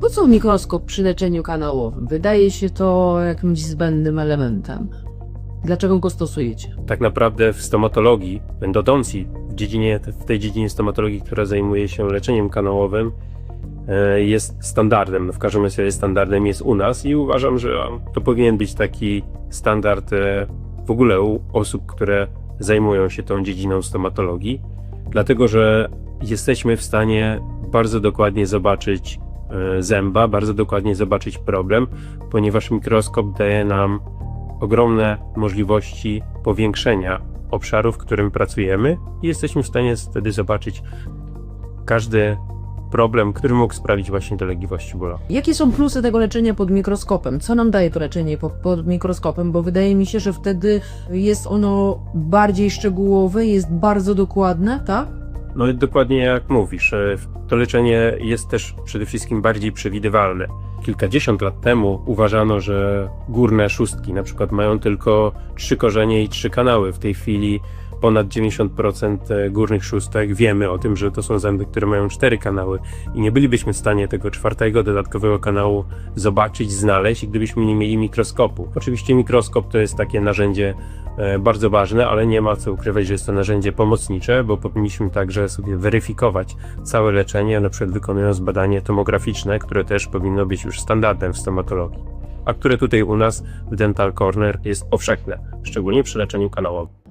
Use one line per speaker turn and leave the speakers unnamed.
Po co mikroskop przy leczeniu kanałowym? Wydaje się to jakimś zbędnym elementem. Dlaczego go stosujecie?
Tak naprawdę w stomatologii, endodoncji, w, dziedzinie, w tej dziedzinie stomatologii, która zajmuje się leczeniem kanałowym, e, jest standardem. No w każdym razie standardem jest u nas i uważam, że to powinien być taki standard e, w ogóle u osób, które zajmują się tą dziedziną stomatologii, dlatego że jesteśmy w stanie bardzo dokładnie zobaczyć zęba, bardzo dokładnie zobaczyć problem, ponieważ mikroskop daje nam ogromne możliwości powiększenia obszaru, w którym pracujemy i jesteśmy w stanie wtedy zobaczyć każdy problem, który mógł sprawić właśnie dolegliwości bólowe.
Jakie są plusy tego leczenia pod mikroskopem? Co nam daje to leczenie po, pod mikroskopem? Bo wydaje mi się, że wtedy jest ono bardziej szczegółowe, jest bardzo dokładne, tak?
No dokładnie jak mówisz, e, to leczenie jest też przede wszystkim bardziej przewidywalne. Kilkadziesiąt lat temu uważano, że górne szóstki na przykład mają tylko trzy korzenie i trzy kanały. W tej chwili ponad 90% górnych szóstek wiemy o tym, że to są zęby, które mają cztery kanały i nie bylibyśmy w stanie tego czwartego dodatkowego kanału zobaczyć, znaleźć, gdybyśmy nie mieli mikroskopu. Oczywiście mikroskop to jest takie narzędzie e, bardzo ważne, ale nie ma co ukrywać, że jest to narzędzie pomocnicze, bo powinniśmy także sobie weryfikować całe leczenie, na przykład wykonując badanie tomograficzne, które też powinno być już standardem w stomatologii, a które tutaj u nas w Dental Corner jest powszechne, szczególnie przy leczeniu kanałowym.